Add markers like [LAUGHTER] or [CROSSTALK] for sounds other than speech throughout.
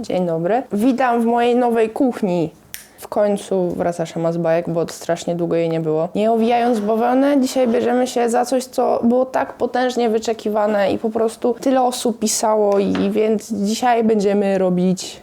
Dzień dobry. Witam w mojej nowej kuchni. W końcu wraca Szema z bajek, bo strasznie długo jej nie było. Nie owijając bawełnę, dzisiaj bierzemy się za coś, co było tak potężnie wyczekiwane i po prostu tyle osób pisało i więc dzisiaj będziemy robić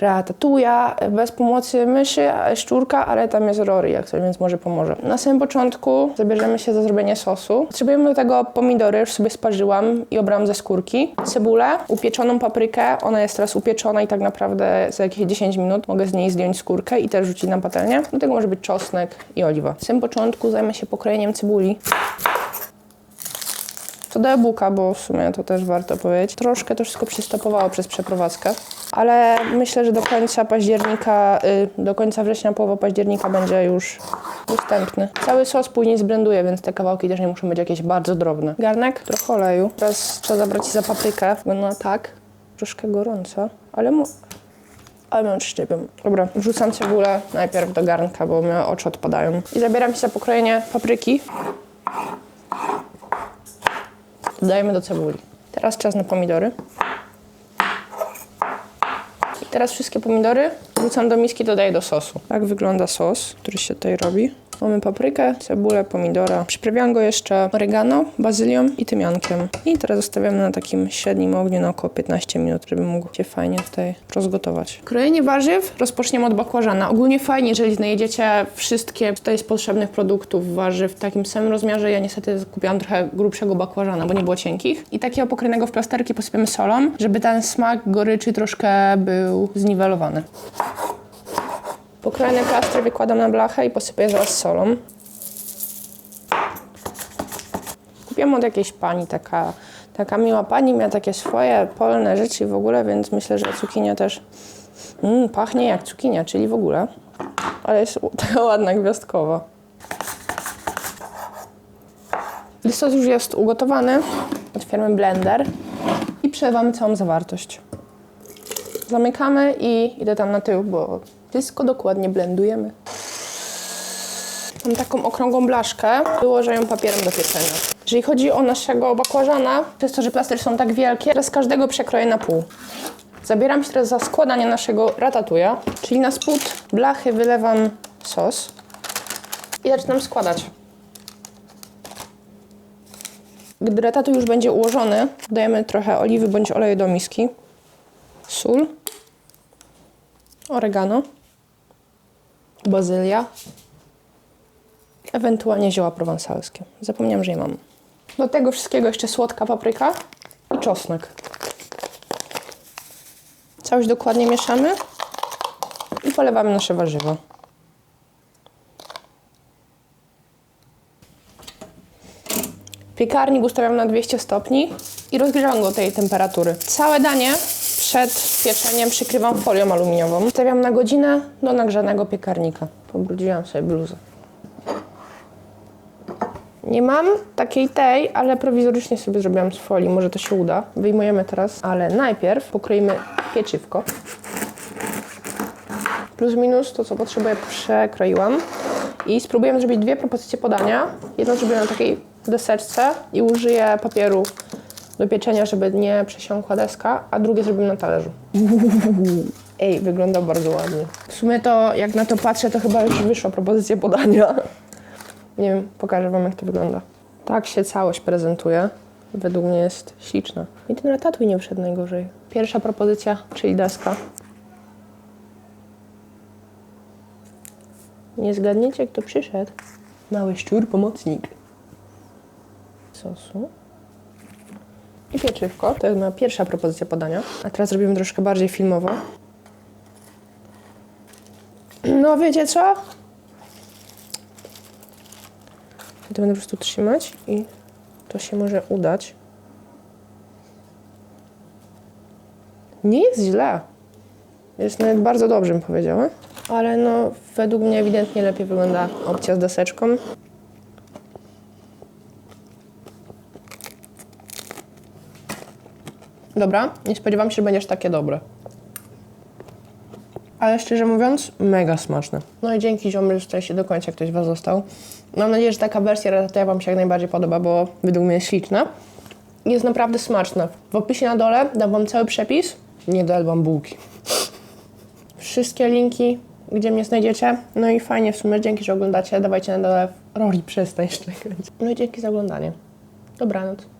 ratatuja bez pomocy myszy, szczurka, ale tam jest Rory jak coś, więc może pomoże. Na samym początku zabierzemy się za zrobienie sosu. Potrzebujemy do tego pomidory, już sobie sparzyłam i obrałam ze skórki. Cebulę, upieczoną paprykę, ona jest teraz upieczona i tak naprawdę za jakieś 10 minut mogę z niej zdjąć skórkę i też rzucić na patelnię. Do tego może być czosnek i oliwa. Na samym początku zajmę się pokrojeniem cebuli. To do e-booka, bo w sumie to też warto powiedzieć. Troszkę to wszystko przystopowało przez przeprowadzkę, ale myślę, że do końca października, y, do końca września, połowa października będzie już dostępny. Cały sos później zblenduję, więc te kawałki też nie muszą być jakieś bardzo drobne. Garnek, trochę oleju. Teraz trzeba zabrać za paprykę. Wygląda tak, troszkę gorąca, ale mu... Ale mam szczypią. Dobra, wrzucam cebulę najpierw do garnka, bo mi oczy odpadają. I zabieram się za pokrojenie papryki. Dodajemy do cebuli. Teraz czas na pomidory. I teraz wszystkie pomidory wrzucam do miski, dodaję do sosu. Tak wygląda sos, który się tutaj robi. Mamy paprykę, cebulę, pomidora. Przyprawiam go jeszcze oregano, bazylią i tymiankiem. I teraz zostawiamy na takim średnim ogniu na około 15 minut, żeby mógł się fajnie tutaj rozgotować. Krojenie warzyw rozpoczniemy od bakłażana. Ogólnie fajnie, jeżeli znajdziecie wszystkie tutaj z potrzebnych produktów warzyw w takim samym rozmiarze. Ja niestety kupiłam trochę grubszego bakłażana, bo nie było cienkich. I takiego pokrynego w plasterki posypiemy solą, żeby ten smak goryczy troszkę był zniwelowany. Pokrojony plaster wykładam na blachę i posypuję zaraz solą. Kupiłam od jakiejś pani, taka, taka miła pani, miała takie swoje polne rzeczy w ogóle, więc myślę, że cukinia też mm, pachnie jak cukinia, czyli w ogóle. Ale jest [LAUGHS] taka ładna, gwiazdkowa. Sos już jest ugotowany, otwieramy blender i przelewamy całą zawartość. Zamykamy i idę tam na tył, bo wszystko dokładnie blendujemy. Mam taką okrągłą blaszkę, wyłożę ją papierem do pieczenia. Jeżeli chodzi o naszego bakłażana, przez to, że plastry są tak wielkie, teraz każdego przekroję na pół. Zabieram się teraz za składanie naszego ratatuja, czyli na spód blachy wylewam sos i zaczynam składać. Gdy ratatuj już będzie ułożony, dajemy trochę oliwy bądź oleju do miski, sól, oregano, bazylia, ewentualnie zioła prowansalskie. Zapomniałam, że je mam. Do tego wszystkiego jeszcze słodka papryka i czosnek. Całość dokładnie mieszamy i polewamy nasze warzywa. Piekarnik ustawiam na 200 stopni i rozgrzewam go do tej temperatury. Całe danie przed pieczeniem przykrywam folią aluminiową. Stawiam na godzinę do nagrzanego piekarnika. Pobrudziłam sobie bluzę. Nie mam takiej tej, ale prowizorycznie sobie zrobiłam z folii. Może to się uda. Wyjmujemy teraz, ale najpierw pokroimy pieczywko. Plus minus to, co potrzebuję, przekroiłam. I spróbujemy zrobić dwie propozycje podania. Jedną zrobię na takiej deseczce i użyję papieru do pieczenia, żeby nie przesiąkła deska, a drugie zrobimy na talerzu. [LAUGHS] Ej, wygląda bardzo ładnie. W sumie to, jak na to patrzę, to chyba już wyszła propozycja podania. Nie wiem, pokażę wam, jak to wygląda. Tak się całość prezentuje. Według mnie jest śliczna. I ten ratatuj nie wszedł najgorzej. Pierwsza propozycja, czyli deska. Nie zgadniecie, kto przyszedł? Mały szczur, pomocnik. Sosu. I pieczywko. To jest moja pierwsza propozycja podania. A teraz zrobimy troszkę bardziej filmowo. No wiecie co? Ja to będę po prostu trzymać i to się może udać. Nie jest źle. Jest nawet bardzo dobrze, bym powiedziała. Ale no, według mnie ewidentnie lepiej wygląda opcja z deseczką. Dobra, nie spodziewam się, że będziesz takie dobre. Ale szczerze mówiąc, mega smaczne. No i dzięki ziomy, że się do końca ktoś Was został. Mam nadzieję, że taka wersja ratatouille Wam się jak najbardziej podoba, bo według mnie śliczna. Jest naprawdę smaczne. W opisie na dole dam Wam cały przepis. Nie dam Wam bułki. Wszystkie linki, gdzie mnie znajdziecie. No i fajnie w sumie, dzięki, że oglądacie. Dawajcie na dole. Rory, przestań szczekać. No i dzięki za oglądanie. Dobranoc.